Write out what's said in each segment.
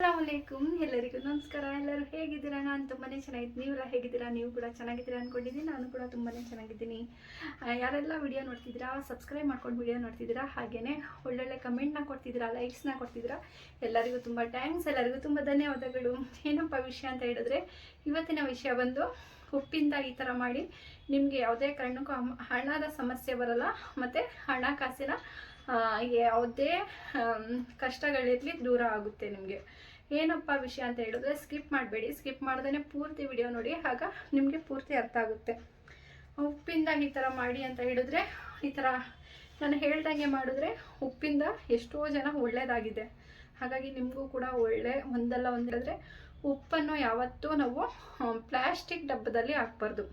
ಅಸ್ಸಲಾಮಲೈಕುಮ್ ಎಲ್ಲರಿಗೂ ನಮಸ್ಕಾರ. ಎಲ್ಲರೂ ಹೇಗಿದ್ದೀರಾ? ನಾನು ತುಂಬಾ ಚೆನ್ನಾಗಿದ್ದೀನಿ. ನೀವೆಲ್ಲ ಹೇಗಿದ್ದೀರಾ? ನೀವು ಕೂಡ ಚೆನ್ನಾಗಿದ್ದೀರಾ ಅನ್ಕೊಂಡಿದ್ದೀನಿ. ನಾನು ಕೂಡ ತುಂಬಾ ಚೆನ್ನಾಗಿದ್ದೀನಿ. ಯಾರೆಲ್ಲ ವಿಡಿಯೋ ನೋಡ್ತಿದ್ದೀರಾ ಸಬ್ಸ್ಕ್ರೈಬ್ ಮಾಡ್ಕೊಂಡು ವಿಡಿಯೋ ನೋಡ್ತಿದ್ದೀರಾ ಹಾಗೆಯೇ ಒಳ್ಳೊಳ್ಳೆ ಕಮೆಂಟ್ನ ಕೊಡ್ತಿದ್ದೀರಾ ಲೈಕ್ಸ್ನ ಕೊಡ್ತಿದ್ದೀರಾ, ಎಲ್ಲರಿಗೂ ತುಂಬ ಥ್ಯಾಂಕ್ಸ್ ಎಲ್ಲರಿಗೂ ತುಂಬ ಧನ್ಯವಾದಗಳು. ಏನಪ್ಪ ವಿಷಯ ಅಂತ ಹೇಳಿದ್ರೆ, ಇವತ್ತಿನ ವಿಷಯ ಬಂದು ಉಪ್ಪಿಂದ ಈ ಥರ ಮಾಡಿ ನಿಮಗೆ ಯಾವುದೇ ಕಾರಣಕ್ಕೂ ಹಣದ ಸಮಸ್ಯೆ ಬರಲ್ಲ. ಮತ್ತು ಹಣಕಾಸಿನ ಯಾವುದೇ ಕಷ್ಟಗಳಿರಲಿ ದೂರ ಆಗುತ್ತೆ ನಿಮಗೆ. ಏನಪ್ಪ ವಿಷಯ ಅಂತ ಹೇಳಿದ್ರೆ ಸ್ಕಿಪ್ ಮಾಡಬೇಡಿ. ಸ್ಕಿಪ್ ಮಾಡ್ದೇ ಪೂರ್ತಿ ವಿಡಿಯೋ ನೋಡಿ, ಆಗ ನಿಮಗೆ ಪೂರ್ತಿ ಅರ್ಥ ಆಗುತ್ತೆ. ಉಪ್ಪಿಂದ ಈ ಥರ ಮಾಡಿ ಅಂತ ಹೇಳಿದ್ರೆ, ಈ ಥರ ನಾನು ಹೇಳ್ದಂಗೆ ಮಾಡಿದ್ರೆ ಉಪ್ಪಿಂದ ಎಷ್ಟೋ ಜನ ಒಳ್ಳೆಯದಾಗಿದೆ ಹಾಗಾಗಿ ನಿಮಗೂ ಕೂಡ ಒಳ್ಳೆ ಒಂದಲ್ಲ ಒಂದು ಹೇಳಿದ್ರೆ, ಉಪ್ಪನ್ನು ಯಾವತ್ತೂ ನಾವು ಪ್ಲ್ಯಾಸ್ಟಿಕ್ ಡಬ್ಬದಲ್ಲಿ ಹಾಕ್ಬಾರ್ದು.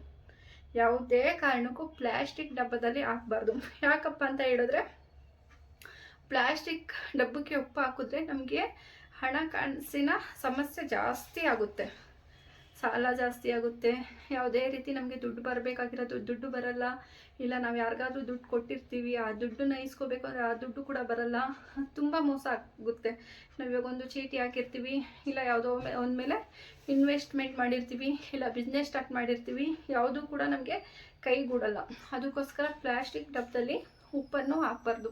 ಯಾವುದೇ ಕಾರಣಕ್ಕೂ ಪ್ಲ್ಯಾಸ್ಟಿಕ್ ಡಬ್ಬದಲ್ಲಿ ಹಾಕ್ಬಾರ್ದು. ಯಾಕಪ್ಪ ಅಂತ ಹೇಳಿದ್ರೆ ಪ್ಲಾಸ್ಟಿಕ್ ಡಬ್ಬಕ್ಕೆ ಉಪ್ಪು ಹಾಕಿದ್ರೆ ನಮಗೆ ಹಣಕಾಸಿನ ಸಮಸ್ಯೆ ಜಾಸ್ತಿ ಆಗುತ್ತೆ. ಸಾಲ ಜಾಸ್ತಿ ಆಗುತ್ತೆ. ಯಾವುದೇ ರೀತಿ ನಮಗೆ ದುಡ್ಡು ಬರಬೇಕಾಗಿರೋದು ದುಡ್ಡು ಬರಲ್ಲ. ಇಲ್ಲ, ನಾವು ಯಾರಿಗಾದ್ರೂ ದುಡ್ಡು ಕೊಟ್ಟಿರ್ತೀವಿ, ಆ ದುಡ್ಡನ್ನ ಇಸ್ಕೋಬೇಕು ಅಂದರೆ ಆ ದುಡ್ಡು ಕೂಡ ಬರಲ್ಲ. ತುಂಬ ಮೋಸ ಆಗುತ್ತೆ. ನಾವು ಇವಾಗ ಒಂದು ಚೀಟಿ ಹಾಕಿರ್ತೀವಿ, ಇಲ್ಲ ಯಾವುದೋ ಒಂದು ಮೇಲೆ ಇನ್ವೆಸ್ಟ್ಮೆಂಟ್ ಮಾಡಿರ್ತೀವಿ, ಇಲ್ಲ ಬಿಸ್ನೆಸ್ ಸ್ಟಾರ್ಟ್ ಮಾಡಿರ್ತೀವಿ, ಯಾವುದೂ ಕೂಡ ನಮಗೆ ಕೈಗೂಡಲ್ಲ. ಅದಕ್ಕೋಸ್ಕರ ಪ್ಲಾಸ್ಟಿಕ್ ಡಬ್ಬದಲ್ಲಿ ಉಪ್ಪನ್ನು ಹಾಕ್ಬಾರ್ದು.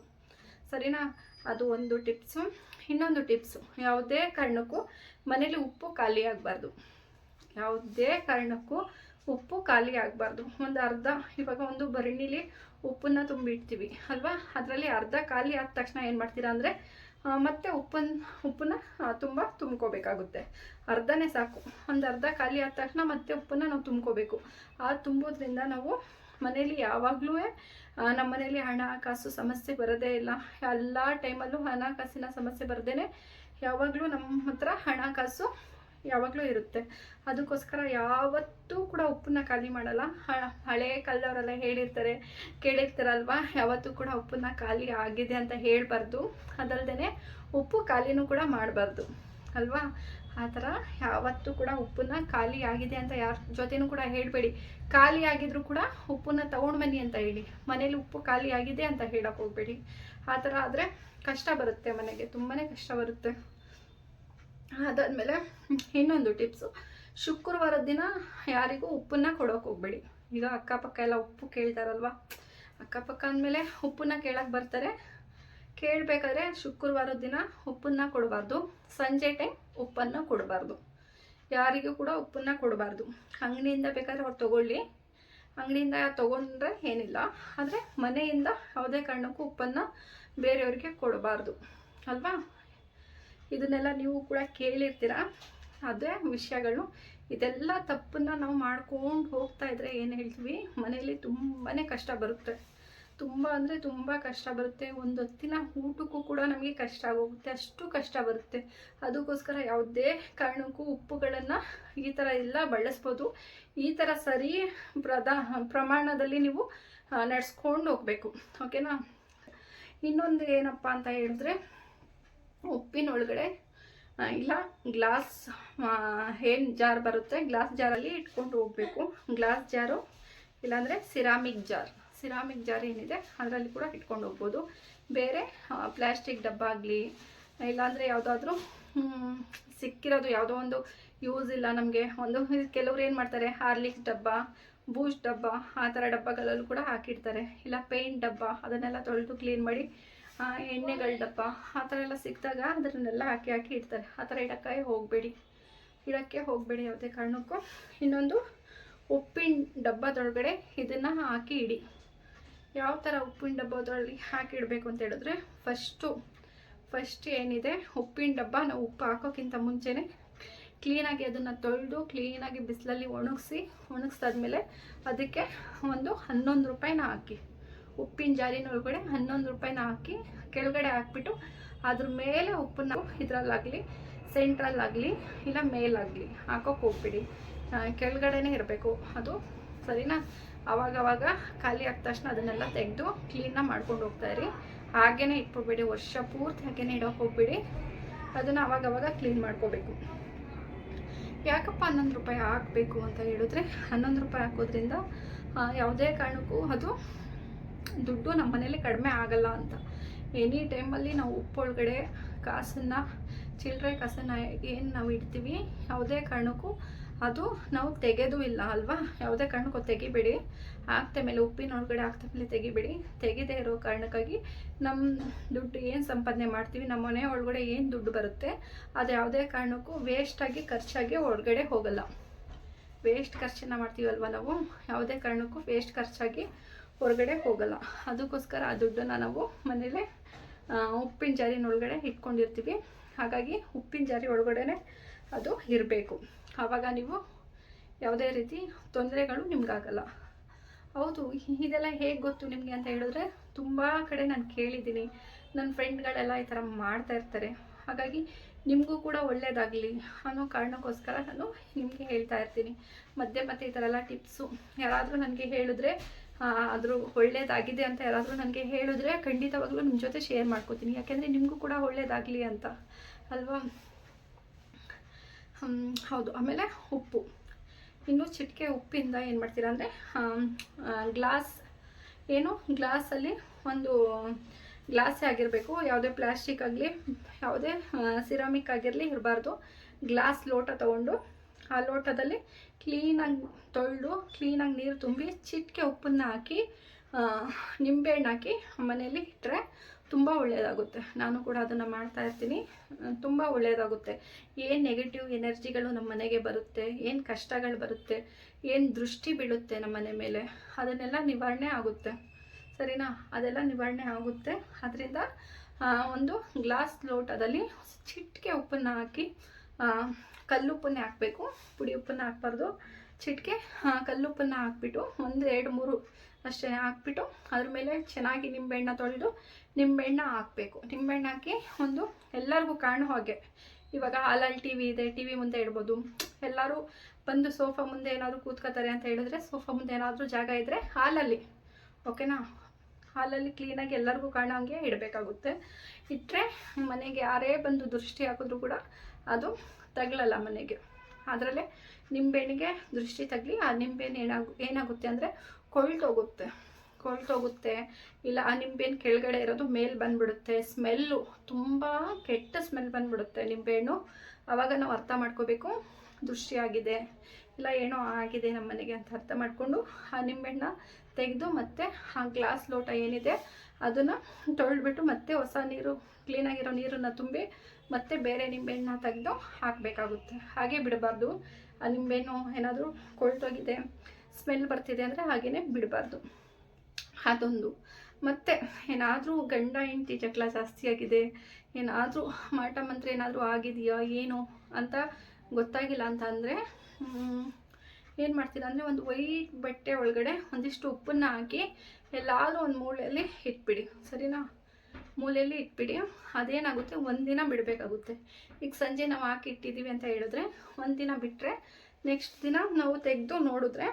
ಸರಿನಾ? ಅದು ಒಂದು ಟಿಪ್ಸು. ಇನ್ನೊಂದು ಟಿಪ್ಸು. ಯಾವುದೇ ಕಾರಣಕ್ಕೂ ಮನೇಲಿ ಉಪ್ಪು ಖಾಲಿ ಆಗಬಾರ್ದು. ಯಾವುದೇ ಕಾರಣಕ್ಕೂ ಉಪ್ಪು ಖಾಲಿ ಆಗಬಾರ್ದು. ಒಂದು ಅರ್ಧ, ಇವಾಗ ಒಂದು ಬರಣಿಲಿ ಉಪ್ಪನ್ನ ತುಂಬಿಡ್ತೀವಿ, ಅಲ್ವಾ? ಅದರಲ್ಲಿ ಅರ್ಧ ಖಾಲಿ ಆದ ತಕ್ಷಣ ಏನು ಮಾಡ್ತೀರಾ ಅಂದರೆ ಮತ್ತೆ ಉಪ್ಪನ್ನ ಉಪ್ಪನ್ನ ತುಂಬ ತುಂಬ್ಕೋಬೇಕಾಗುತ್ತೆ. ಅರ್ಧನೇ ಸಾಕು. ಒಂದು ಅರ್ಧ ಖಾಲಿ ಆದ ತಕ್ಷಣ ಮತ್ತೆ ಉಪ್ಪನ್ನ ನಾವು ತುಂಬ್ಕೋಬೇಕು. ಆ, ತುಂಬೋದ್ರಿಂದ ನಾವು ಮನೇಲಿ ಯಾವಾಗಲೂ ನಮ್ಮ ಮನೇಲಿ ಹಣಕಾಸು ಸಮಸ್ಯೆ ಬರದೇ ಇಲ್ಲ. ಎಲ್ಲ ಟೈಮಲ್ಲೂ ಹಣಕಾಸಿನ ಸಮಸ್ಯೆ ಬರದೇ ಯಾವಾಗಲೂ ನಮ್ಮ ಹತ್ರ ಹಣಕಾಸು ಯಾವಾಗಲೂ ಇರುತ್ತೆ. ಅದಕ್ಕೋಸ್ಕರ ಯಾವತ್ತೂ ಕೂಡ ಉಪ್ಪನ್ನ ಖಾಲಿ ಮಾಡಲ್ಲ. ಹಳೆ ಕಾಲದವರೆಲ್ಲ ಹೇಳಿರ್ತಾರೆ, ಕೇಳಿರ್ತಾರಲ್ವ, ಯಾವತ್ತೂ ಕೂಡ ಉಪ್ಪನ್ನ ಖಾಲಿ ಆಗಿದೆ ಅಂತ ಹೇಳಬಾರ್ದು. ಅದಲ್ಲದೆ ಉಪ್ಪು ಖಾಲಿನೂ ಕೂಡ ಮಾಡಬಾರ್ದು. ಅಲ್ವಾ? ಆ ಥರ ಯಾವತ್ತೂ ಕೂಡ ಉಪ್ಪನ್ನ ಖಾಲಿ ಆಗಿದೆ ಅಂತ ಯಾರ ಜೊತೆನೂ ಕೂಡ ಹೇಳಬೇಡಿ. ಖಾಲಿ ಆಗಿದ್ರು ಕೂಡ ಉಪ್ಪನ್ನ ತಗೊಂಡು ಬನ್ನಿ ಅಂತ ಹೇಳಿ. ಮನೇಲಿ ಉಪ್ಪು ಖಾಲಿ ಆಗಿದೆ ಅಂತ ಹೇಳಕ್ಕೆ ಹೋಗಬೇಡಿ. ಆ ಥರ ಆದರೆ ಕಷ್ಟ ಬರುತ್ತೆ ಮನೆಗೆ ತುಂಬಾ ಕಷ್ಟ ಬರುತ್ತೆ. ಅದಾದಮೇಲೆ ಇನ್ನೊಂದು ಟಿಪ್ಸು. ಶುಕ್ರವಾರದ ದಿನ ಯಾರಿಗೂ ಉಪ್ಪನ್ನ ಕೊಡೋಕೆ ಹೋಗ್ಬೇಡಿ. ಈಗ ಅಕ್ಕಪಕ್ಕ ಎಲ್ಲ ಉಪ್ಪು ಕೇಳ್ತಾರಲ್ವಾ? ಅಕ್ಕಪಕ್ಕ ಅಂದಮೇಲೆ ಉಪ್ಪನ್ನ ಕೇಳಕ್ಕೆ ಬರ್ತಾರೆ. ಕೇಳಬೇಕಾದ್ರೆ ಶುಕ್ರವಾರದ ದಿನ ಉಪ್ಪನ್ನ ಕೊಡಬಾರ್ದು. ಸಂಜೆ ಟೈಮ್ ಉಪ್ಪನ್ನು ಕೊಡಬಾರ್ದು. ಯಾರಿಗೂ ಕೂಡ ಉಪ್ಪನ್ನ ಕೊಡಬಾರ್ದು. ಅಂಗಡಿಯಿಂದ ಬೇಕಾದ್ರೆ ಅವ್ರು ತಗೊಳ್ಳಿ. ಅಂಗಡಿಯಿಂದ ತೊಗೊಂಡ್ರೆ ಏನಿಲ್ಲ. ಆದರೆ ಮನೆಯಿಂದ ಯಾವುದೇ ಕಾರಣಕ್ಕೂ ಉಪ್ಪನ್ನು ಬೇರೆಯವ್ರಿಗೆ ಕೊಡಬಾರ್ದು. ಅಲ್ವಾ? ಇದನ್ನೆಲ್ಲ ನೀವು ಕೂಡ ಕೇಳಿರ್ತೀರ? ಅದೇ ವಿಷಯಗಳು ಇದೆಲ್ಲ ತಪ್ಪನ್ನು ನಾವು ಮಾಡ್ಕೊಂಡು ಹೋಗ್ತಾ ಇದ್ರೆ ಏನು ಹೇಳ್ತೀವಿ? ಮನೆಯಲ್ಲಿ ತುಂಬಾ ಕಷ್ಟ ಬರುತ್ತೆ. ತುಂಬ ಅಂದರೆ ತುಂಬ ಕಷ್ಟ ಬರುತ್ತೆ. ಒಂದು ಹೊತ್ತಿನ ಊಟಕ್ಕೂ ಕೂಡ ನಮಗೆ ಕಷ್ಟ ಆಗೋಗುತ್ತೆ. ಅಷ್ಟು ಕಷ್ಟ ಬರುತ್ತೆ. ಅದಕ್ಕೋಸ್ಕರ ಯಾವುದೇ ಕಾರಣಕ್ಕೂ ಉಪ್ಪುಗಳನ್ನು ಈ ಥರ ಎಲ್ಲ ಬಳಸ್ಬೋದು. ಈ ಥರ ಸರಿ ಪ್ರಧಾ ಪ್ರಮಾಣದಲ್ಲಿ ನೀವು ನಡೆಸ್ಕೊಂಡು ಹೋಗಬೇಕು. ಓಕೆನಾ? ಇನ್ನೊಂದು ಏನಪ್ಪ ಅಂತ ಹೇಳಿದ್ರೆ, ಉಪ್ಪಿನೊಳಗಡೆ ಇಲ್ಲ, ಗ್ಲಾಸ್ ಏನು ಜಾರ್ ಬರುತ್ತೆ, ಗ್ಲಾಸ್ ಜಾರಲ್ಲಿ ಇಟ್ಕೊಂಡು ಹೋಗಬೇಕು. ಗ್ಲಾಸ್ ಜಾರು, ಇಲ್ಲಾಂದರೆ ಸಿರಾಮಿಕ್ ಜಾರ್. ಸಿರಾಮಿಕ್ ಜಾರಿ ಏನಿದೆ, ಅದರಲ್ಲಿ ಕೂಡ ಇಟ್ಕೊಂಡು ಹೋಗ್ಬೋದು. ಬೇರೆ ಪ್ಲ್ಯಾಸ್ಟಿಕ್ ಡಬ್ಬ ಆಗಲಿ, ಇಲ್ಲಾಂದರೆ ಯಾವುದಾದ್ರೂ ಸಿಕ್ಕಿರೋದು ಯಾವುದೋ ಒಂದು ಯೂಸ್ ಇಲ್ಲ ನಮಗೆ. ಒಂದು, ಕೆಲವ್ರು ಏನು ಮಾಡ್ತಾರೆ, ಹಾರ್ಲಿಕ್ಸ್ ಡಬ್ಬ, ಬೂಸ್ಟ್ ಡಬ್ಬ, ಆ ಥರ ಡಬ್ಬಗಳಲ್ಲೂ ಕೂಡ ಹಾಕಿಡ್ತಾರೆ. ಇಲ್ಲ ಪೇಂಟ್ ಡಬ್ಬ, ಅದನ್ನೆಲ್ಲ ತೊಳೆದು ಕ್ಲೀನ್ ಮಾಡಿ ಎಣ್ಣೆಗಳ ಡಬ್ಬ, ಆ ಥರ ಎಲ್ಲ ಸಿಕ್ಕಿದಾಗ ಅದನ್ನೆಲ್ಲ ಹಾಕಿ ಹಾಕಿ ಇಡ್ತಾರೆ. ಆ ಥರ ಇಡೋಕ್ಕಾಗಿ ಹೋಗಬೇಡಿ. ಇಡಕ್ಕೆ ಹೋಗಬೇಡಿ ಯಾವುದೇ ಕಾರಣಕ್ಕೂ. ಇನ್ನೊಂದು ಉಪ್ಪಿನ ಡಬ್ಬದೊಳಗಡೆ ಇದನ್ನು ಹಾಕಿ ಇಡಿ. ಯಾವ ಥರ ಉಪ್ಪಿನ ಡಬ್ಬದೊಳಗೆ ಹಾಕಿ ಇಡಬೇಕು ಅಂತ ಹೇಳಿದ್ರೆ ಫಸ್ಟು ಫಸ್ಟ್ ಏನಿದೆ, ಉಪ್ಪಿನ ಡಬ್ಬ ನಾವು ಉಪ್ಪು ಹಾಕೋಕ್ಕಿಂತ ಮುಂಚೆನೇ ಕ್ಲೀನಾಗಿ ಅದನ್ನು ತೊಳೆದು ಕ್ಲೀನಾಗಿ ಬಿಸಿಲಲ್ಲಿ ಒಣಗಿಸಿ ಒಣಗಿಸ್ದಾದ್ಮೇಲೆ ಅದಕ್ಕೆ ಒಂದು ಹನ್ನೊಂದು ರೂಪಾಯಿನ ಹಾಕಿ, ಉಪ್ಪಿನ ಜಾರಿನ ಒಳಗಡೆ ಹನ್ನೊಂದು ರೂಪಾಯಿನ ಹಾಕಿ ಕೆಳಗಡೆ ಹಾಕ್ಬಿಟ್ಟು ಅದ್ರ ಮೇಲೆ ಉಪ್ಪನ್ನ ಇದರಲ್ಲಾಗಲಿ ಸೆಂಟ್ರಲ್ಲಾಗಲಿ ಇಲ್ಲ ಮೇಲಾಗಲಿ ಹಾಕೋಕೆ ಹೋಗ್ಬಿಡಿ. ಕೆಳಗಡೆನೇ ಇರಬೇಕು. ಅದು ಸರಿನಾ? ಅವಾಗವಾಗ ಖಾಲಿ ಆದ ತಕ್ಷಣ ಅದನ್ನೆಲ್ಲ ತೆಗೆದು ಕ್ಲೀನಾಗಿ ಮಾಡ್ಕೊಂಡು ಹೋಗ್ತಾ ಇರಿ. ಹಾಗೇನೆ ಇಟ್ಕೋಬೇಡಿ ವರ್ಷ ಪೂರ್ತಿ ಹಾಗೇನೆ ಇಡೋಕೆ ಹೋಗ್ಬಿಡಿ. ಅದನ್ನು ಅವಾಗವಾಗ ಕ್ಲೀನ್ ಮಾಡ್ಕೋಬೇಕು. ಯಾಕಪ್ಪ ಹನ್ನೊಂದು ರೂಪಾಯಿ ಹಾಕಬೇಕು ಅಂತ ಹೇಳಿದ್ರೆ, ಹನ್ನೊಂದು ರೂಪಾಯಿ ಹಾಕೋದ್ರಿಂದ ಯಾವುದೇ ಕಾರಣಕ್ಕೂ ಅದು ದುಡ್ಡು ನಮ್ಮ ಮನೇಲಿ ಕಡಿಮೆ ಆಗಲ್ಲ ಅಂತ. ಎನಿ ಟೈಮಲ್ಲಿ ನಾವು ಉಪ್ಪೊಳಗಡೆ ಕಾಸನ್ನು, ಚಿಲ್ಲರೆ ಕಾಸನ್ನು ಏನು ನಾವು ಇಡ್ತೀವಿ, ಯಾವುದೇ ಕಾರಣಕ್ಕೂ ಅದು ನಾವು ತೆಗೆದು ಇಲ್ಲ ಅಲ್ವಾ? ಯಾವುದೇ ಕಾರಣಕ್ಕೂ ತೆಗಿಬೇಡಿ. ಹಾಕ್ತ ಮೇಲೆ ಉಪ್ಪಿನ ಒಳಗಡೆ ಹಾಕ್ತ ಮೇಲೆ ತೆಗಿಬೇಡಿ. ತೆಗೆದೇ ಇರೋ ಕಾರಣಕ್ಕಾಗಿ ನಮ್ಮ ದುಡ್ಡು ಏನು ಸಂಪಾದನೆ ಮಾಡ್ತೀವಿ, ನಮ್ಮ ಮನೆ ಒಳಗಡೆ ಏನು ದುಡ್ಡು ಬರುತ್ತೆ, ಅದು ಯಾವುದೇ ಕಾರಣಕ್ಕೂ ವೇಸ್ಟಾಗಿ ಖರ್ಚಾಗಿ ಒಳಗಡೆ ಹೋಗಲ್ಲ. ವೇಸ್ಟ್ ಖರ್ಚನ್ನು ಮಾಡ್ತೀವಲ್ವ ನಾವು? ಯಾವುದೇ ಕಾರಣಕ್ಕೂ ವೇಸ್ಟ್ ಖರ್ಚಾಗಿ ಹೊರಗಡೆ ಹೋಗಲ್ಲ. ಅದಕ್ಕೋಸ್ಕರ ಆ ದುಡ್ಡನ್ನು ನಾವು ಮನೇಲೆ ಉಪ್ಪಿನ ಜಾರಿನ ಒಳಗಡೆ ಇಟ್ಕೊಂಡಿರ್ತೀವಿ. ಹಾಗಾಗಿ ಉಪ್ಪಿನ ಜಾರಿ ಒಳಗಡೆನೆ ಅದು ಇರಬೇಕು. ಆವಾಗ ನೀವು ಯಾವುದೇ ರೀತಿ ತೊಂದರೆಗಳು ನಿಮಗಾಗಲ್ಲ. ಹೌದು ಇದೆಲ್ಲ ಹೇಗೆ ಗೊತ್ತು ನಿಮಗೆ ಅಂತ ಹೇಳಿದ್ರೆ ತುಂಬ ಕಡೆ ನಾನು ಕೇಳಿದ್ದೀನಿ. ನನ್ನ ಫ್ರೆಂಡ್ಗಳೆಲ್ಲ ಈ ಥರ ಮಾಡ್ತಾ ಇರ್ತಾರೆ. ಹಾಗಾಗಿ ನಿಮಗೂ ಕೂಡ ಒಳ್ಳೆಯದಾಗಲಿ ಅನ್ನೋ ಕಾರಣಕ್ಕೋಸ್ಕರ ನಾನು ನಿಮಗೆ ಹೇಳ್ತಾ ಇರ್ತೀನಿ. ಮಧ್ಯೆ ಮತ್ತೆ ಈ ಥರ ಎಲ್ಲ ಟಿಪ್ಸು ಯಾರಾದರೂ ನನಗೆ ಹೇಳಿದ್ರೆ ಆದರೂ ಒಳ್ಳೇದಾಗಿದೆ ಅಂತ ಯಾರಾದರೂ ನನಗೆ ಹೇಳಿದ್ರೆ ಖಂಡಿತವಾಗ್ಲೂ ನಿಮ್ಮ ಜೊತೆ ಶೇರ್ ಮಾಡ್ಕೋತೀನಿ. ಯಾಕೆಂದರೆ ನಿಮಗೂ ಕೂಡ ಒಳ್ಳೇದಾಗಲಿ ಅಂತ. ಅಲ್ವಾ? ಹೌದು. ಆಮೇಲೆ ಉಪ್ಪು. ಇನ್ನು ಚಿಟಿಕೆ ಉಪ್ಪಿಂದ ಏನು ಮಾಡ್ತೀರಾ ಅಂದರೆ ಗ್ಲಾಸ್, ಏನು, ಗ್ಲಾಸಲ್ಲಿ ಒಂದು ಗ್ಲಾಸೇ ಆಗಿರಬೇಕು. ಯಾವುದೇ ಪ್ಲಾಸ್ಟಿಕ್ ಆಗಲಿ, ಯಾವುದೇ ಸಿರಾಮಿಕ್ ಆಗಿರಲಿ ಇರಬಾರ್ದು. ಗ್ಲಾಸ್ ಲೋಟ ತಗೊಂಡು, ಆ ಲೋಟದಲ್ಲಿ ಕ್ಲೀನಾಗಿ ತೊಳೆದು ಕ್ಲೀನಾಗಿ ನೀರು ತುಂಬಿ ಚಿಟಿಕೆ ಉಪ್ಪನ್ನು ಹಾಕಿ ನಿಂಬೆಹಣ್ಣು ಹಾಕಿ ಮನೆಯಲ್ಲಿ ಇಟ್ಟರೆ ತುಂಬ ಒಳ್ಳೆಯದಾಗುತ್ತೆ ನಾನು ಕೂಡ ಅದನ್ನು ಮಾಡ್ತಾ ಇರ್ತೀನಿ. ತುಂಬ ಒಳ್ಳೆಯದಾಗುತ್ತೆ ಏನು ನೆಗೆಟಿವ್ ಎನರ್ಜಿಗಳು ನಮ್ಮ ಮನೆಗೆ ಬರುತ್ತೆ, ಏನು ಕಷ್ಟಗಳು ಬರುತ್ತೆ, ಏನು ದೃಷ್ಟಿ ಬೀಳುತ್ತೆ ನಮ್ಮ ಮನೆ ಮೇಲೆ, ಅದನ್ನೆಲ್ಲ ನಿವಾರಣೆ ಆಗುತ್ತೆ. ಸರಿನಾ? ಅದೆಲ್ಲ ನಿವಾರಣೆ ಆಗುತ್ತೆ. ಅದರಿಂದ ಒಂದು ಗ್ಲಾಸ್ ಲೋಟದಲ್ಲಿ ಚಿಟಿಕೆ ಉಪ್ಪನ್ನು ಹಾಕಿ ಕಲ್ಲು ಕಲ್ಲುಪ್ಪನ್ನೇ ಹಾಕಬೇಕು. ಪುಡಿ ಉಪ್ಪನ್ನು ಹಾಕ್ಬಾರ್ದು. ಚಿಟಿಕೆ ಕಲ್ಲುಪ್ಪನ್ನು ಹಾಕ್ಬಿಟ್ಟು ಒಂದು ಎರಡು ಮೂರು ಅಷ್ಟೇ ಹಾಕ್ಬಿಟ್ಟು ಅದ್ರ ಮೇಲೆ ಚೆನ್ನಾಗಿ ನಿಂಬೆಹಣ್ಣ ತೊಳೆದು ನಿಂಬೆಹಣ್ಣ ಹಾಕಬೇಕು. ನಿಂಬೆಹಣ್ಣು ಹಾಕಿ ಒಂದು ಎಲ್ಲರಿಗೂ ಕಾಣೋ ಹಾಗೆ. ಇವಾಗ ಹಾಲಲ್ಲಿ ಟಿ ವಿ ಇದೆ, ಟಿ ವಿ ಮುಂದೆ ಇಡ್ಬೋದು. ಎಲ್ಲರೂ ಬಂದು ಸೋಫಾ ಮುಂದೆ ಏನಾದರೂ ಕೂತ್ಕೋತಾರೆ ಅಂತ ಹೇಳಿದ್ರೆ ಸೋಫಾ ಮುಂದೆ ಏನಾದರೂ ಜಾಗ ಇದ್ದರೆ ಹಾಲಲ್ಲಿ, ಓಕೆನಾ? ಹಾಲಲ್ಲಿ ಕ್ಲೀನಾಗಿ ಎಲ್ಲರಿಗೂ ಕಾಣೋ ಹಾಗೆ ಇಡಬೇಕಾಗುತ್ತೆ. ಇಟ್ಟರೆ ಮನೆಗೆ ಯಾರೇ ಬಂದು ದೃಷ್ಟಿ ಹಾಕಿದ್ರು ಕೂಡ ಅದು ತಗಲಲ್ಲ ಮನೆಗೆ. ಅದರಲ್ಲೇ ನಿಂಬೆಹಣ್ಣಿಗೆ ದೃಷ್ಟಿ ತಗಲಿ ಆ ನಿಂಬೆಹಣ್ಣು ಏನಾಗು, ಏನಾಗುತ್ತೆ ಅಂದರೆ ಕೊಳ್ತೋಗುತ್ತೆ ಕೊಳ್ತೋಗುತ್ತೆ ಇಲ್ಲ ಆ ನಿಂಬೆಹಣ್ಣು ಕೆಳಗಡೆ ಇರೋದು ಮೇಲೆ ಬಂದ್ಬಿಡುತ್ತೆ. ಸ್ಮೆಲ್ಲು ತುಂಬ ಕೆಟ್ಟ ಸ್ಮೆಲ್ ಬಂದ್ಬಿಡುತ್ತೆ ನಿಂಬೆಹಣ್ಣು. ಆವಾಗ ನಾವು ಅರ್ಥ ಮಾಡ್ಕೋಬೇಕು. ದೃಷ್ಟಿಯಾಗಿದೆ ಇಲ್ಲ, ಏನೋ ಆಗಿದೆ ನಮ್ಮ ಮನೆಗೆ ಅಂತ ಅರ್ಥ ಮಾಡಿಕೊಂಡು ಆ ನಿಂಬೆಹಣ್ಣ ತೆಗೆದು ಮತ್ತೆ ಆ ಗ್ಲಾಸ್ ಲೋಟ ಏನಿದೆ ಅದನ್ನು ತೊಳೆದ್ಬಿಟ್ಟು ಮತ್ತೆ ಹೊಸ ನೀರು ಕ್ಲೀನಾಗಿರೋ ನೀರನ್ನು ತುಂಬಿ ಮತ್ತೆ ಬೇರೆ ನಿಂಬೆಹಣ್ಣ ತೆಗೆದು ಹಾಕಬೇಕಾಗುತ್ತೆ. ಹಾಗೆ ಬಿಡಬಾರ್ದು. ಆ ನಿಂಬೆಹಣ್ಣು ಏನಾದರೂ ಕೊಳ್ತೋಗಿದೆ ಸ್ಮೆಲ್ ಬರ್ತಿದೆ ಅಂದರೆ ಹಾಗೇ ಬಿಡಬಾರ್ದು. ಅದೊಂದು. ಮತ್ತು ಏನಾದರೂ ಗಂಡ ಹೆಂಡತಿ ಜಗಳ ಜಾಸ್ತಿ ಆಗಿದೆ, ಏನಾದರೂ ಮಾಟ ಮಂತ್ರ ಏನಾದರೂ ಆಗಿದೆಯಾ, ಏನು ಅಂತ ಗೊತ್ತಾಗಿಲ್ಲ ಅಂತ ಅಂದರೆ ಏನು ಮಾಡ್ತೀರಾ ಅಂದರೆ ಒಂದು ವೈಟ್ ಬಟ್ಟೆ ಒಳಗಡೆ ಒಂದಿಷ್ಟು ಉಪ್ಪನ್ನು ಹಾಕಿ ಎಲ್ಲಾದರೂ ಒಂದು ಮೂಲೆಯಲ್ಲಿ ಇಟ್ಬಿಡಿ. ಸರಿನಾ? ಮೂಲೆಯಲ್ಲಿ ಇಟ್ಬಿಡಿ. ಅದೇನಾಗುತ್ತೆ? ಒಂದಿನ ಬಿಡಬೇಕಾಗುತ್ತೆ. ಈಗ ಸಂಜೆ ನಾವು ಹಾಕಿ ಇಟ್ಟಿದ್ದೀವಿ ಅಂತ ಹೇಳಿದ್ರೆ ಒಂದಿನ ಬಿಟ್ಟರೆ ನೆಕ್ಸ್ಟ್ ದಿನ ನಾವು ತೆಗೆದು ನೋಡಿದ್ರೆ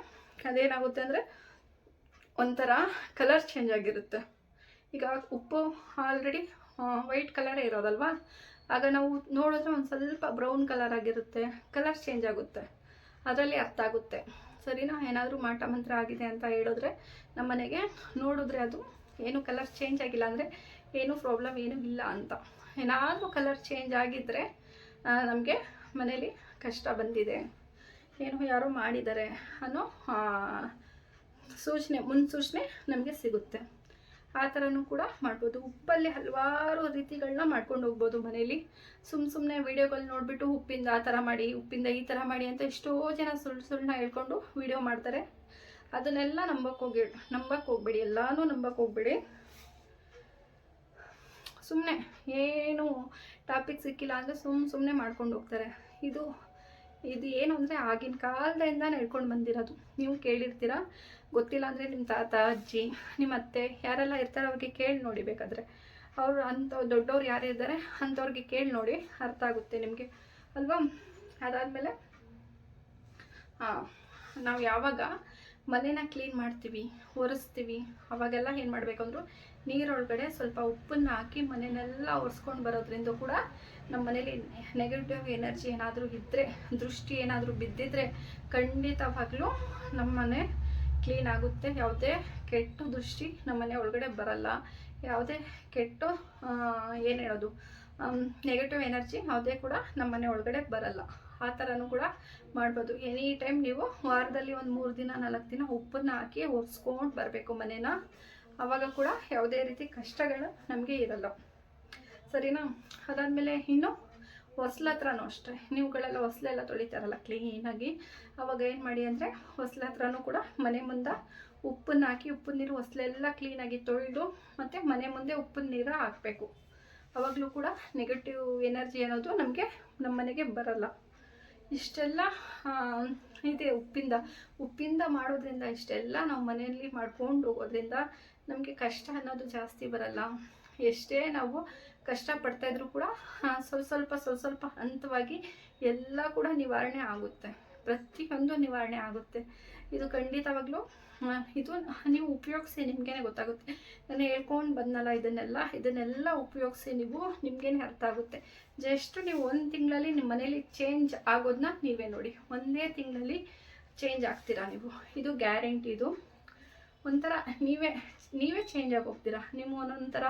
ಅದೇನಾಗುತ್ತೆ ಅಂದರೆ ಒಂಥರ ಕಲರ್ ಚೇಂಜ್ ಆಗಿರುತ್ತೆ. ಈಗ ಉಪ್ಪು ಆಲ್ರೆಡಿ ವೈಟ್ ಕಲರೇ ಇರೋದಲ್ವಾ? ಆಗ ನಾವು ನೋಡಿದ್ರೆ ಒಂದು ಸ್ವಲ್ಪ ಬ್ರೌನ್ ಕಲರ್ ಆಗಿರುತ್ತೆ ಕಲರ್ ಚೇಂಜ್ ಆಗುತ್ತೆ. ಅದರಲ್ಲಿ ಅರ್ಥ ಆಗುತ್ತೆ. ಸರಿನಾ? ಏನಾದರೂ ಮಾಟ ಮಂತ್ರ ಆಗಿದೆ ಅಂತ ಹೇಳಿದ್ರೆ ನಮ್ಮ ಮನೆಗೆ ನೋಡಿದ್ರೆ ಅದು ಏನು ಕಲರ್ ಚೇಂಜ್ ಆಗಿಲ್ಲ ಅಂದರೆ ಏನೂ ಪ್ರಾಬ್ಲಮ್ ಏನೂ ಇಲ್ಲ ಅಂತ. ಏನಾದರೂ ಕಲರ್ ಚೇಂಜ್ ಆಗಿದ್ದರೆ ನಮಗೆ ಮನೇಲಿ ಕಷ್ಟ ಬಂದಿದೆ. ಏನೋ ಯಾರೋ ಮಾಡಿದ್ದಾರೆ ಅನ್ನೋ ಸೂಚನೆ, ಮುನ್ಸೂಚನೆ ನಮಗೆ ಸಿಗುತ್ತೆ. ಆ ಥರನೂ ಕೂಡ ಮಾಡ್ಬೋದು. ಉಪ್ಪಲ್ಲಿ ಹಲವಾರು ರೀತಿಗಳನ್ನ ಮಾಡ್ಕೊಂಡು ಹೋಗ್ಬೋದು ಮನೇಲಿ. ಸುಮ್ಮ ಸುಮ್ಮನೆ ವೀಡಿಯೋಗಳು ನೋಡಿಬಿಟ್ಟು ಉಪ್ಪಿಂದ ಆ ಥರ ಮಾಡಿ, ಉಪ್ಪಿಂದ ಈ ಥರ ಮಾಡಿ ಅಂತ ಎಷ್ಟೋ ಜನ ಸುಳ್ಳು ಸುಳ್ಳನ್ನ ಹೇಳ್ಕೊಂಡು ವೀಡಿಯೋ ಮಾಡ್ತಾರೆ. ಅದನ್ನೆಲ್ಲ ನಂಬಕ್ಕೆ ಹೋಗಿ ನಂಬಕ್ಕೆ ಹೋಗ್ಬೇಡಿ. ಎಲ್ಲನೂ ನಂಬಕ್ಕೆ ಹೋಗ್ಬೇಡಿ. ಸುಮ್ಮನೆ ಏನು ಟಾಪಿಕ್ ಸಿಕ್ಕಿಲ್ಲ ಅಂದರೆ ಸುಮ್ಮ ಸುಮ್ಮನೆ ಮಾಡ್ಕೊಂಡು ಹೋಗ್ತಾರೆ. ಇದು ಇದು ಏನು ಅಂದರೆ ಆಗಿನ ಕಾಲದಿಂದ ನಡ್ಕೊಂಡು ಬಂದಿರೋದು. ನೀವು ಕೇಳಿರ್ತೀರ? ಗೊತ್ತಿಲ್ಲ ಅಂದರೆ ನಿಮ್ಮ ತಾತ, ಅಜ್ಜಿ ನಿಮ್ಮ ಅತ್ತೆ ಯಾರೆಲ್ಲ ಇರ್ತಾರೆ ಅವ್ರಿಗೆ ಕೇಳಿ ನೋಡಿ ಬೇಕಾದರೆ. ಅವರು ಅಂಥ ದೊಡ್ಡವ್ರು ಯಾರಿದ್ದಾರೆ ಅಂಥವ್ರಿಗೆ ಕೇಳಿ ನೋಡಿ ಅರ್ಥ ಆಗುತ್ತೆ ನಿಮಗೆ. ಅಲ್ವಾ? ಅದಾದಮೇಲೆ ನಾವು ಯಾವಾಗ ಮನೆನ ಕ್ಲೀನ್ ಮಾಡ್ತೀವಿ, ಒರೆಸ್ತೀವಿ, ಅವಾಗೆಲ್ಲ ಏನು ಮಾಡಬೇಕು ನೀರೊಳಗಡೆ ಸ್ವಲ್ಪ ಉಪ್ಪನ್ನು ಹಾಕಿ ಮನೆಯನ್ನೆಲ್ಲ ಒರೆಸ್ಕೊಂಡು ಬರೋದ್ರಿಂದ ಕೂಡ ನಮ್ಮ ಮನೇಲಿ ನೆಗೆಟಿವ್ ಎನರ್ಜಿ ಏನಾದರೂ ಇದ್ದರೆ ದೃಷ್ಟಿ ಏನಾದರೂ ಬಿದ್ದಿದ್ರೆ ಖಂಡಿತವಾಗ್ಲೂ ನಮ್ಮ ಮನೆ ಕ್ಲೀನ್ ಆಗುತ್ತೆ. ಯಾವುದೇ ಕೆಟ್ಟ ದೃಷ್ಟಿ ನಮ್ಮ ಮನೆ ಒಳಗಡೆ ಬರಲ್ಲ. ಯಾವುದೇ ಕೆಟ್ಟ ಏನು ಹೇಳೋದು? ನೆಗೆಟಿವ್ ಎನರ್ಜಿ ಯಾವುದೇ ಕೂಡ ನಮ್ಮ ಮನೆ ಒಳಗಡೆ ಬರಲ್ಲ. ಆ ಥರನೂ ಕೂಡ ಮಾಡ್ಬೋದು. ಎನಿ ಟೈಮ್ ನೀವು ವಾರದಲ್ಲಿ ಒಂದು ಮೂರು ದಿನ, ನಾಲ್ಕು ದಿನ ಉಪ್ಪನ್ನು ಹಾಕಿ ಒರೆಸ್ಕೊಂಡು ಬರಬೇಕು ಮನೇನ. ಆವಾಗ ಕೂಡ ಯಾವುದೇ ರೀತಿ ಕಷ್ಟಗಳು ನಮಗೆ ಇರಲ್ಲ. ಸರಿನಾ? ಅದಾದಮೇಲೆ ಇನ್ನು ಹೊಸ್ಲ ಹತ್ರನೂ ಅಷ್ಟೇ. ನೀವುಗಳೆಲ್ಲ ಹೊಸ್ಲೆಲ್ಲ ತೊಳಿತಾರಲ್ಲ ಕ್ಲೀನಾಗಿ ಅವಾಗ ಏನು ಮಾಡಿ ಅಂದರೆ ಹೊಸ್ಲ ಹತ್ರನೂ ಕೂಡ ಮನೆ ಮುಂದೆ ಉಪ್ಪನ್ನ ಹಾಕಿ, ಉಪ್ಪಿನ ನೀರು ಹೊಸ್ಲೆಲ್ಲ ಕ್ಲೀನಾಗಿ ತೊಳೆದು ಮತ್ತು ಮನೆ ಮುಂದೆ ಉಪ್ಪಿನ ನೀರು ಹಾಕಬೇಕು. ಅವಾಗಲೂ ಕೂಡ ನೆಗೆಟಿವ್ ಎನರ್ಜಿ ಅನ್ನೋದು ನಮಗೆ ನಮ್ಮ ಮನೆಗೆ ಬರಲ್ಲ. ಇಷ್ಟೆಲ್ಲ ಇದೆ ಉಪ್ಪಿಂದ. ಉಪ್ಪಿಂದ ಮಾಡೋದ್ರಿಂದ ಇಷ್ಟೆಲ್ಲ ನಾವು ಮನೆಯಲ್ಲಿ ಮಾಡ್ಕೊಂಡು ಹೋಗೋದ್ರಿಂದ ನಮಗೆ ಕಷ್ಟ ಅನ್ನೋದು ಜಾಸ್ತಿ ಬರಲ್ಲ. ಎಷ್ಟೇ ನಾವು ಕಷ್ಟಪಡ್ತಾ ಇದ್ರು ಕೂಡ ಸ್ವಲ್ಪ ಸ್ವಲ್ಪ ಸ್ವಲ್ಪ ಸ್ವಲ್ಪ ಹಂತವಾಗಿ ಎಲ್ಲ ಕೂಡ ನಿವಾರಣೆ ಆಗುತ್ತೆ. ಪ್ರತಿಯೊಂದು ನಿವಾರಣೆ ಆಗುತ್ತೆ. ಇದು ಖಂಡಿತವಾಗ್ಲೂ ಇದು ನೀವು ಉಪಯೋಗಿಸಿ ನಿಮಗೇನೆ ಗೊತ್ತಾಗುತ್ತೆ. ನಾನು ಹೇಳ್ಕೊಂಡು ಬಂದಲ್ಲ ಇದನ್ನೆಲ್ಲ ಇದನ್ನೆಲ್ಲ ಉಪಯೋಗಿಸಿ ನೀವು ನಿಮಗೇನೆ ಅರ್ಥ ಆಗುತ್ತೆ. ಜಸ್ಟ್ ನೀವು ಒಂದು ತಿಂಗಳಲ್ಲಿ ನಿಮ್ಮ ಮನೇಲಿ ಚೇಂಜ್ ಆಗೋದನ್ನ ನೀವೇ ನೋಡಿ. ಒಂದೇ ತಿಂಗಳಲ್ಲಿ ಚೇಂಜ್ ಆಗ್ತೀರಾ ನೀವು. ಇದು ಗ್ಯಾರಂಟಿ ಇದು. ಒಂಥರ ನೀವೇ ನೀವೇ ಚೇಂಜ್ ಆಗಿ ಹೋಗ್ತೀರಾ ನೀವು ಒಂದೊಂಥರ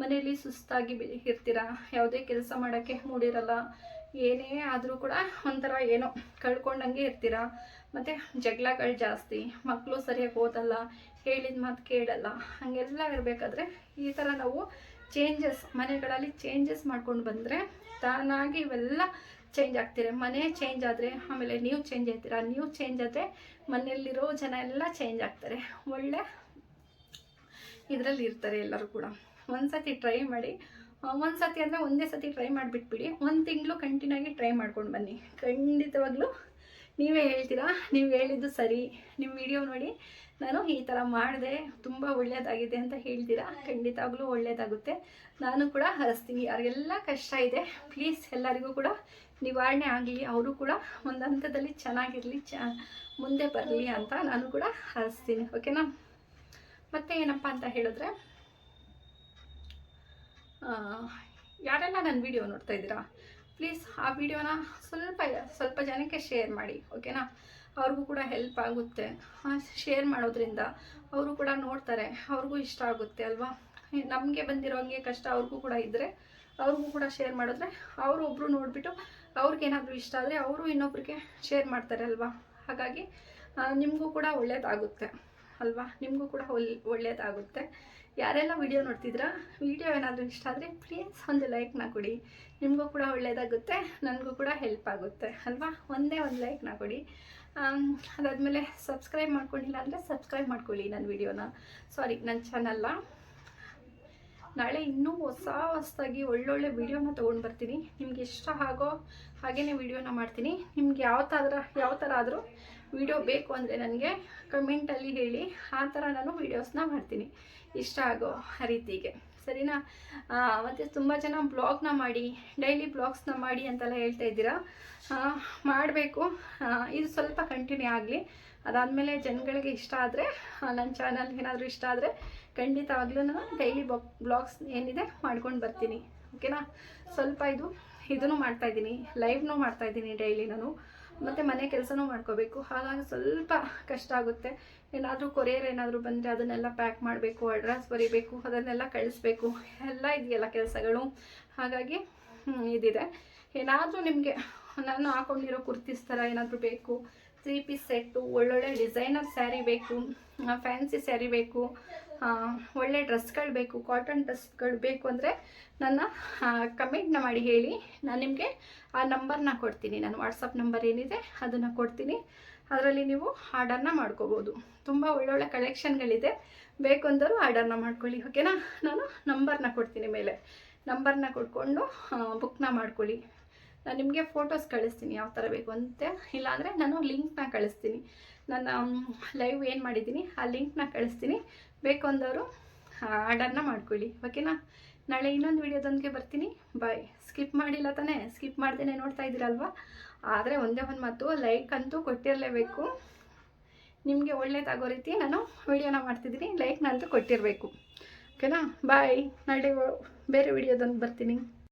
ಮನೇಲಿ ಸುಸ್ತಾಗಿ ಇರ್ತೀರಾ? ಯಾವುದೇ ಕೆಲಸ ಮಾಡೋಕ್ಕೆ ಮೂಡಿರಲ್ಲ. ಏನೇ ಆದರೂ ಕೂಡ ಒಂಥರ ಏನೋ ಕಳ್ಕೊಂಡಂಗೆ ಇರ್ತೀರಾ? ಮತ್ತು ಜಗಳಗಳು ಜಾಸ್ತಿ ಮಕ್ಕಳು ಸರಿಯಾಗಿ ಓದಲ್ಲ, ಹೇಳಿದ ಮಾತು ಕೇಳಲ್ಲ, ಹಾಗೆಲ್ಲ ಇರಬೇಕಾದ್ರೆ ಈ ಥರ ನಾವು ಚೇಂಜಸ್ ಮನೆಗಳಲ್ಲಿ ಚೇಂಜಸ್ ಮಾಡ್ಕೊಂಡು ಬಂದರೆ ತಾನಾಗಿ ಇವೆಲ್ಲ ಚೇಂಜ್ ಆಗ್ತೀರ, ಮನೆ ಚೇಂಜ್ ಆದರೆ, ಆಮೇಲೆ ನೀವು ಚೇಂಜ್ ಆಗ್ತೀರಾ ನೀವು ಚೇಂಜ್ ಆದರೆ ಮನೆಯಲ್ಲಿರೋ ಜನ ಎಲ್ಲ ಚೇಂಜ್ ಆಗ್ತಾರೆ. ಒಳ್ಳೆ ಇದರಲ್ಲಿ ಇರ್ತಾರೆ ಎಲ್ಲರೂ ಕೂಡ. ಒಂದು ಸತಿ ಟ್ರೈ ಮಾಡಿ ಒಂದು ಸತಿ ಅಂದರೆ ಒಂದೇ ಸತಿ ಟ್ರೈ ಮಾಡಿಬಿಟ್ಬಿಡಿ, ಒಂದು ತಿಂಗಳು ಕಂಟಿನ್ಯೂ ಆಗಿ ಟ್ರೈ ಮಾಡ್ಕೊಂಡು ಬನ್ನಿ. ಖಂಡಿತವಾಗ್ಲೂ ನೀವೇ ಹೇಳ್ತೀರಾ, ನೀವು ಹೇಳಿದ್ದು ಸರಿ ನಿಮ್ಮ ವಿಡಿಯೋ ನೋಡಿ. ನಾನು ಈ ಥರ ಮಾಡಿದೆ ತುಂಬ ಒಳ್ಳೆಯದಾಗಿದೆ ಅಂತ ಹೇಳ್ತೀರಾ? ಖಂಡಿತವಾಗ್ಲೂ ಒಳ್ಳೆಯದಾಗುತ್ತೆ ನಾನು ಕೂಡ ಹರಿಸ್ತೀನಿ. ಯಾರಿಗೆಲ್ಲ ಕಷ್ಟ ಇದೆ. ಪ್ಲೀಸ್ ಎಲ್ಲರಿಗೂ ಕೂಡ ನಿವಾರಣೆ ಆಗಲಿ. ಅವರು ಕೂಡ ಒಂದು ಹಂತದಲ್ಲಿ ಚೆನ್ನಾಗಿರಲಿ, ಚ, ಮುಂದೆ ಬರಲಿ ಅಂತ ನಾನು ಕೂಡ ಹರಿಸ್ತೀನಿ. ಓಕೆನಾ ಮತ್ತೆ ಏನಪ್ಪ ಅಂತ ಹೇಳಿದ್ರೆ ಯಾರೆಲ್ಲ ನನ್ನ ವಿಡಿಯೋ ನೋಡ್ತಾ ಇದ್ದೀರಾ? ಪ್ಲೀಸ್ ಆ ವಿಡಿಯೋನ ಸ್ವಲ್ಪ ಸ್ವಲ್ಪ ಜನಕ್ಕೆ ಶೇರ್ ಮಾಡಿ. ಓಕೆನಾ ಅವ್ರಿಗೂ ಕೂಡ ಹೆಲ್ಪ್ ಆಗುತ್ತೆ. ಶೇರ್ ಮಾಡೋದ್ರಿಂದ ಅವರು ಕೂಡ ನೋಡ್ತಾರೆ, ಅವ್ರಿಗೂ ಇಷ್ಟ ಆಗುತ್ತೆ ಅಲ್ವಾ? ನಮಗೆ ಬಂದಿರೋ ಹಂಗೆ ಕಷ್ಟ ಅವ್ರಿಗೂ ಕೂಡ ಇದ್ದರೆ ಅವ್ರಿಗೂ ಕೂಡ ಶೇರ್ ಮಾಡಿದ್ರೆ ಅವರು ಒಬ್ಬರು ನೋಡಿಬಿಟ್ಟು ಅವ್ರಿಗೇನಾದರೂ ಇಷ್ಟ ಆದರೆ ಅವರು ಇನ್ನೊಬ್ರಿಗೆ ಶೇರ್ ಮಾಡ್ತಾರೆ ಅಲ್ವಾ? ಹಾಗಾಗಿ ನಿಮಗೂ ಕೂಡ ಒಳ್ಳೆಯದಾಗುತ್ತೆ ಅಲ್ವಾ? ನಿಮಗೂ ಕೂಡ ಒಲ್ ಒಳ್ಳೆಯದಾಗುತ್ತೆ ಯಾರೆಲ್ಲ ವಿಡಿಯೋ ನೋಡ್ತಿದ್ರಾ ವಿಡಿಯೋ ಏನಾದರೂ ಇಷ್ಟ ಆದರೆ ಪ್ಲೀಸ್ ಒಂದು ಲೈಕ್ನ ಕೊಡಿ. ನಿಮಗೂ ಕೂಡ ಒಳ್ಳೆಯದಾಗುತ್ತೆ ನನಗೂ ಕೂಡ ಹೆಲ್ಪ್ ಆಗುತ್ತೆ ಅಲ್ವಾ? ಒಂದೇ ಒಂದು ಲೈಕ್ನ ಕೊಡಿ. ಅದಾದಮೇಲೆ ಸಬ್ಸ್ಕ್ರೈಬ್ ಮಾಡ್ಕೊಂಡಿಲ್ಲ ಅಂದರೆ ಸಬ್ಸ್ಕ್ರೈಬ್ ಮಾಡ್ಕೊಳ್ಳಿ ನನ್ನ ವಿಡಿಯೋನ ಸಾರಿ ನನ್ನ ಚಾನಲ್ನ ನಾಳೆ ಇನ್ನೂ ಹೊಸ ಹೊಸದಾಗಿ ಒಳ್ಳೊಳ್ಳೆ ವಿಡಿಯೋನ ತೊಗೊಂಡು ಬರ್ತೀನಿ. ನಿಮ್ಗೆ ಇಷ್ಟ ಆಗೋ ಹಾಗೇ ವಿಡಿಯೋನ ಮಾಡ್ತೀನಿ. ನಿಮ್ಗೆ ಯಾವ ಥರ ಯಾವ ಥರ ಆದರೂ ವಿಡಿಯೋ ಬೇಕು ಅಂದರೆ ನನಗೆ ಕಮೆಂಟಲ್ಲಿ ಹೇಳಿ. ಆ ಥರ ನಾನು ವೀಡಿಯೋಸ್ನ ಮಾಡ್ತೀನಿ. ಇಷ್ಟ ಆಗೋ ರೀತಿಗೆ. ಸರಿನಾ? ಮತ್ತು ತುಂಬ ಜನ ಬ್ಲಾಗ್ನ ಮಾಡಿ, ಡೈಲಿ ಬ್ಲಾಗ್ಸ್ನ ಮಾಡಿ ಅಂತೆಲ್ಲ ಹೇಳ್ತಾ ಇದ್ದೀರಾ? ಮಾಡಬೇಕು. ಇದು ಸ್ವಲ್ಪ ಕಂಟಿನ್ಯೂ ಆಗಲಿ. ಅದಾದಮೇಲೆ ಜನಗಳಿಗೆ ಇಷ್ಟ ಆದರೆ ನನ್ನ ಚಾನಲ್ ಏನಾದರೂ ಇಷ್ಟ ಆದರೆ ಖಂಡಿತವಾಗ್ಲೂ ನಾನು ಡೈಲಿ ಬ್ಲಾಗ್ಸ್ ಏನಿದೆ ಮಾಡ್ಕೊಂಡು ಬರ್ತೀನಿ. ಓಕೆನಾ? ಸ್ವಲ್ಪ ಇದು, ಇದನ್ನು ಮಾಡ್ತಾಯಿದ್ದೀನಿ ಲೈವ್ನೂ ಮಾಡ್ತಾಯಿದ್ದೀನಿ ಡೈಲಿ ನಾನು. ಮತ್ತು ಮನೆ ಕೆಲಸನೂ ಮಾಡ್ಕೋಬೇಕು. ಹಾಗಾಗಿ ಸ್ವಲ್ಪ ಕಷ್ಟ ಆಗುತ್ತೆ. ಏನಾದರೂ ಕೊರಿಯರ್ ಏನಾದರೂ ಬಂದರೆ ಅದನ್ನೆಲ್ಲ ಪ್ಯಾಕ್ ಮಾಡಬೇಕು, ಅಡ್ರೆಸ್ ಬರೀಬೇಕು, ಅದನ್ನೆಲ್ಲ ಕಳಿಸ್ಬೇಕು. ಎಲ್ಲ ಇದೆಯಲ್ಲ ಕೆಲಸಗಳು. ಹಾಗಾಗಿ ಇದಿದೆ. ಏನಾದರೂ ನಿಮಗೆ ನಾನು ಹಾಕೊಂಡಿರೋ ಕುರ್ತಿಸ್ ಥರ ಏನಾದರೂ ಬೇಕು? ತ್ರೀ ಪೀಸ್ ಸೆಟ್ಟು, ಒಳ್ಳೊಳ್ಳೆ ಡಿಸೈನರ್ ಸ್ಯಾರಿ ಬೇಕು ಫ್ಯಾನ್ಸಿ ಸ್ಯಾರಿ ಬೇಕು ಒಳ್ಳೆ ಡ್ರೆಸ್ಗಳು ಬೇಕು, ಕಾಟನ್ ಡ್ರೆಸ್ಗಳು ಬೇಕು ಅಂದರೆ ನನ್ನ ಕಮೆಂಟ್ನ ಮಾಡಿ ಹೇಳಿ. ನಾನು ನಿಮಗೆ ಆ ನಂಬರ್ನ ಕೊಡ್ತೀನಿ. ನಾನು ವಾಟ್ಸಪ್ ನಂಬರ್ ಏನಿದೆ ಅದನ್ನು ಕೊಡ್ತೀನಿ. ಅದರಲ್ಲಿ ನೀವು ಆರ್ಡರ್ನ ಮಾಡ್ಕೋಬೋದು. ತುಂಬ ಒಳ್ಳೊಳ್ಳೆ ಕಲೆಕ್ಷನ್ಗಳಿದೆ. ಬೇಕು ಅಂದರೂ ಆರ್ಡರ್ನ ಮಾಡ್ಕೊಳ್ಳಿ, ಓಕೆನಾ? ನಾನು ನಂಬರ್ನ ಕೊಡ್ತೀನಿ ಮೇಲೆ. ನಂಬರ್ನ ಕೊಟ್ಕೊಂಡು ಬುಕ್ನ ಮಾಡ್ಕೊಳ್ಳಿ. ನಾನು ನಿಮಗೆ ಫೋಟೋಸ್ ಕಳಿಸ್ತೀನಿ ಯಾವ ಥರ ಬೇಕು ಅಂತ. ಇಲ್ಲಾಂದರೆ ನಾನು ಲಿಂಕ್ನ ಕಳಿಸ್ತೀನಿ. ನನ್ನ ಲೈವ್ ಏನು ಮಾಡಿದ್ದೀನಿ ಆ ಲಿಂಕ್ನ ಕಳಿಸ್ತೀನಿ. ಬೇಕು ಅಂದವರು ಆರ್ಡರ್ನ ಮಾಡ್ಕೊಳ್ಳಿ. ಓಕೆನಾ ನಾಳೆ ಇನ್ನೊಂದು ವಿಡಿಯೋದೊಂದಿಗೆ ಬರ್ತೀನಿ. ಬಾಯ್ ಸ್ಕಿಪ್ ಮಾಡಿಲ್ಲ ತಾನೇ? ಸ್ಕಿಪ್ ಮಾಡ್ದೇ ನೋಡ್ತಾ ಇದ್ದೀರಲ್ವಾ? ಆದರೆ ಒಂದೇ ಒಂದು ಮಾತು ಲೈಕ್ ಅಂತೂ ಕೊಟ್ಟಿರಲೇಬೇಕು. ನಿಮಗೆ ಒಳ್ಳೇದಾಗೋ ರೀತಿ ನಾನು ವೀಡಿಯೋನ ಮಾಡ್ತಿದ್ದೀನಿ. ಲೈಕ್ನಂತೂ ಕೊಟ್ಟಿರಬೇಕು. ಓಕೆನಾ ಬಾಯ್ ನಾಳೆ ಬೇರೆ ವಿಡಿಯೋದೊಂದು ಬರ್ತೀನಿ.